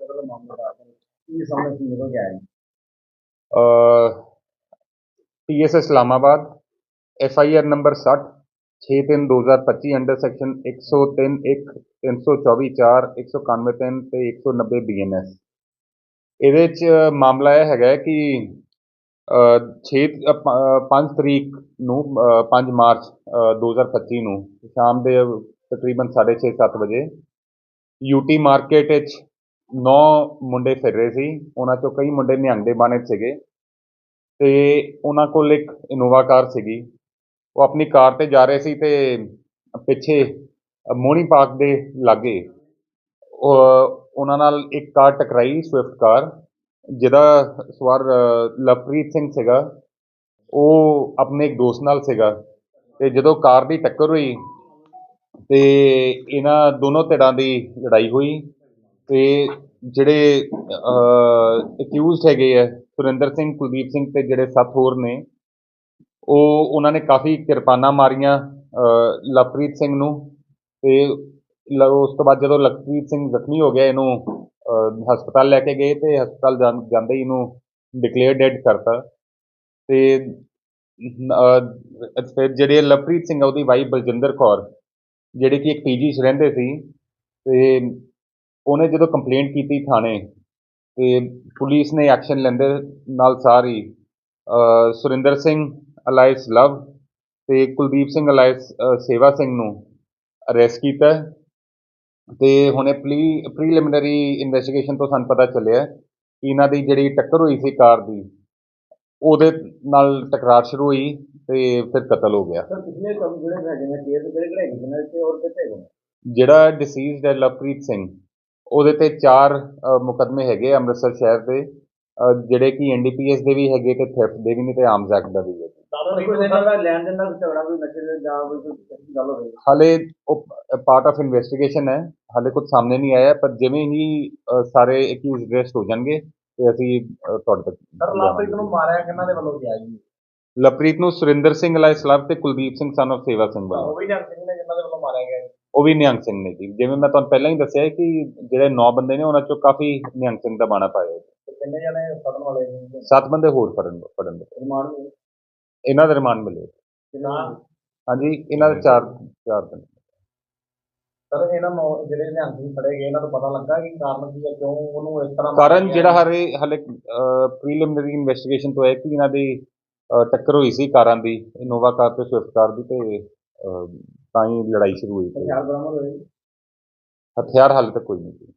ਕਤਲ ਮਾਮਲਾ ਦਾ ਕੀ ਸਾਹਮਣੇ ਕੀ ਨਿਕਲ ਗਿਆ ਹੈ? PS Islamabad F I R number 60 6-3-2025 under section 103 1 324 4 191 3 ਤੇ 190 ਬੀਐਨਐਸ ਇਹਦੇ ਚ ਮਾਮਲਾ ਇਹ ਹੈਗਾ ਕਿ 6 5 ਤਰੀਕ ਨੂੰ 5 ਮਾਰਚ ਅ, 2025 ਨੂੰ ਸ਼ਾਮ ਦੇ ਤਕਰੀਬਨ 6:30 7 ਵਜੇ ਯੂਟੀ ਮਾਰਕੀਟ ਵਿੱਚ 9 ਮੁੰਡੇ ਫਿਰ ਰਹੇ ਸੀ, ਉਹਨਾਂ ਚੋਂ ਕਈ ਮੁੰਡੇ ਨਿਹੰਗ ਦੇ ਬਾਣੇ ਸੀਗੇ ਤੇ ਉਹਨਾਂ ਕੋਲ ਇੱਕ ਇਨੋਵਾ ਕਾਰ ਸੀਗੀ। ਉਹ ਆਪਣੀ ਕਾਰ ਤੇ ਜਾ ਰਹੇ ਸੀ ਤੇ ਪਿੱਛੇ ਮੋਹਣੀ ਪਾਰਕ ਦੇ ਲਾਗੇ ਉਹਨਾਂ ਨਾਲ ਇੱਕ ਕਾਰ ਟਕਰਾਈ ਸਵਿਫਟ ਕਾਰ, ਜਿਹਦਾ ਸਵਾਰ ਲਵਪ੍ਰੀਤ ਸਿੰਘ ਸੀਗਾ। ਉਹ ਆਪਣੇ ਇੱਕ ਦੋਸਤ ਨਾਲ ਸੀਗਾ ਤੇ ਜਦੋਂ ਕਾਰ ਦੀ ਟੱਕਰ ਹੋਈ ਤੇ ਇਹਨਾਂ ਦੋਨੋਂ ਧਿਰਾਂ ਦੀ ਲੜਾਈ ਹੋਈ ਤੇ ਜਿਹੜੇ ਅਕਿਊਜ਼ਡ ਹੈਗੇ ਆ, ਸੁਰਿੰਦਰ ਸਿੰਘ, ਕੁਲਦੀਪ ਸਿੰਘ ਤੇ ਜਿਹੜੇ ਸੱਤ ਹੋਰ ਨੇ, ਉਹ, ਉਹਨਾਂ ਨੇ ਕਾਫੀ ਕਿਰਪਾਨਾਂ ਮਾਰੀਆਂ ਲਵਪ੍ਰੀਤ ਸਿੰਘ ਨੂੰ ਤੇ ਲ- ਉਸ ਤੋਂ ਬਾਅਦ ਜਦੋਂ ਲਵਪ੍ਰੀਤ ਸਿੰਘ ਜ਼ਖਮੀ ਹੋ ਗਿਆ, ਇਹਨੂੰ ਹਸਪਤਾਲ ਲੈ ਕੇ ਗਏ ਤੇ ਹਸਪਤਾਲ ਜਾਂਦੇ ਹੀ ਇਹਨੂੰ ਡਿਕਲੇਅਰ ਡੈਡ ਕਰਤਾ ਤੇ ਫਿਰ ਜਿਹੜੇ ਲਵਪ੍ਰੀਤ ਸਿੰਘ ਆ, ਉਹਦੀ ਵਾਈਫ ਬਲਜਿੰਦਰ ਕੌਰ, ਜਿਹੜੇ ਕਿ ਇੱਕ ਪੀਜੀ 'ਚ ਰਹਿੰਦੇ ਸੀ ਤੇ ਉਹਨੇ ਜਦੋਂ ਕੰਪਲੇਂਟ ਕੀਤੀ ਥਾਣੇ ਤੇ ਪੁਲਿਸ ਨੇ ਐਕਸ਼ਨ ਲੈਂਦੇ ਨਾਲ ਸਾਰੀ ਸੁਰਿੰਦਰ ਸਿੰਘ ਅਲਾਈਸ ਲਵ ਤੇ ਕੁਲਦੀਪ ਸਿੰਘ ਅਲਾਈਸ ਸੇਵਾ ਸਿੰਘ ਨੂੰ ਅਰੈਸਟ ਕੀਤਾ ਤੇ ਹੁਣੇ ਪ੍ਰੀ ਪ੍ਰੀਲਿਮਿਨਰੀ ਇਨਵੈਸਟੀਗੇਸ਼ਨ ਤੋਂ ਸਾਨੂੰ ਪਤਾ ਚੱਲਿਆ ਕਿ ਇਹਨਾਂ ਦੀ ਜਿਹੜੀ ਟੱਕਰ ਹੋਈ ਸੀ ਕਾਰ ਦੀ ਉਹਦੇ ਨਾਲ ਟਕਰਾਰ ਸ਼ੁਰੂ ਹੋਈ ਤੇ ਫਿਰ ਕਤਲ ਹੋ ਗਿਆ। ਜਿਹੜਾ ਡਿਸੀਜ਼ਡ ਹੈ ਲਵਪ੍ਰੀਤ ਸਿੰਘ। ਉਹਦੇ ਤੇ ਚਾਰ ਮੁਕੱਦਮੇ ਹੈਗੇ ਅੰਮ੍ਰਿਤਸਰ ਸ਼ਹਿਰ ਦੇ। ਜਿਹੜੇ ਕਿ ਐਨਡੀਪੀਐਸ ਦੇ ਵੀ ਹੈਗੇ ਤੇ ਥੈਫਟ ਦੇ ਵੀ ਨੇ ਤੇ ਆਰਮਸ ਐਕਟ ਦਾ ਵੀ ਹੈ ਹਾਲੇ ਉਹ ਪਾਰਟ ਆਫ ਇਨਵੈਸਟੀਗੇਸ਼ਨ ਹੈ। ਹਾਲੇ ਕੁਝ ਸਾਹਮਣੇ ਨਹੀਂ ਆਇਆ ਪਰ ਜਿਵੇਂ ਹੀ ਸਾਰੇ ਅਕਿਊਜ਼ ਅਰੈਸਟ ਹੋ ਜਾਣਗੇ ਤੇ ਅਸੀਂ ਤੁਹਾਡੇ ਤੱਕ ਸਰ ਲਾਪਰੀਤ ਨੂੰ ਮਾਰਿਆ ਕਿਹਨਾਂ ਦੇ ਵੱਲੋਂ ਗਿਆ ਜੀ? ਲਵਪ੍ਰੀਤ ਨੂੰ ਸੁਰਿੰਦਰ ਸਿੰਘ ਅਲਾਈਸਲਾਮ ਤੇ ਕੁਲਦੀਪ ਸਿੰਘ ਸਨ of ਸੇਵਾ ਸਿੰਘ ਵੱਲੋਂ। ਉਹ ਵੀ ਨੇ ਜਿਨ੍ਹਾਂ ਦੇ ਵੱਲੋਂ ਮਾਰਿਆ ਗਿਆ ਜੀ। ਉਹ ਵੀ ਨਿਹੰਗ ਸਿੰਘ ਨੇ ਜੀ। ਜਿਵੇਂ ਮੈਂ ਤੁਹਾਨੂੰ ਪਹਿਲਾਂ ਹੀ ਦੱਸਿਆ ਹੈ ਕਿ ਜਿਹੜੇ 9 ਬੰਦੇ ਨੇ ਉਹਨਾਂ ਚੋਂ ਕਾਫੀ ਨਿਹੰਗ ਸਿੰਘ ਦਾ ਬਾਣਾ ਪਾਇਆ ਤੇ ਕਿੰਨੇ ਜਣੇ ਫੜਨ ਵਾਲੇ ਨੇ? ਸੱਤ ਬੰਦੇ ਹੋਰ ਫੜਨ ਫੜਨ ਦੇ ਰਿਮਾਂਡ ਦੇ ਇਹਨਾਂ ਦਾ ਰਿਮਾਂਡ ਮਿਲੇ। ਕਿੰਨਾ? ਹਾਂਜੀ ਇਹਨਾਂ ਦੇ ਚਾਰ ਚਾਰ ਬੰਦੇ। ਸਰ ਇਹਨਾਂ ਨੂੰ ਜਿਹੜੇ ਨਿਹੰਗ ਸਿੰਘ ਫੜੇ ਗਏ ਇਹਨਾਂ ਤੋਂ ਪਤਾ ਲੱਗਾ ਕਿ ਕਾਰਨ ਕੀ ਹੈ? ਕਿਉਂ ਉਹਨੂੰ ਇਸ ਤਰ੍ਹਾਂ ਕਾਰਨ ਮਾਰਿਆ ਜਿਹੜਾ? ਹਰੇ ਹਲੇ ਪ੍ਰੀਲਿਮਿਨਰੀ ਇਨਵੈਸਟੀਗੇਸ਼ਨ ਤੋਂ ਹੈ ਕਿ ਇਹਨਾਂ ਦੀ ਟੱਕਰ ਹੋਈ ਸੀ ਕਾਰਾਂ ਦੀ ਇਨੋਵਾ ਕਾਰ ਤੇ ਸਵਿਫਟ ਕਾਰ ਦੀ ਤੇ ਤਾਂ ਹੀ ਲੜਾਈ ਸ਼ੁਰੂ ਹੋਈ ਸੀ ਹਥਿਆਰ ਬਰਾਮਦ ਹੋਏ। ਹਥਿਆਰ ਹਾਲੇ ਤੱਕ ਕੋਈ ਨਹੀਂ। ਸੀ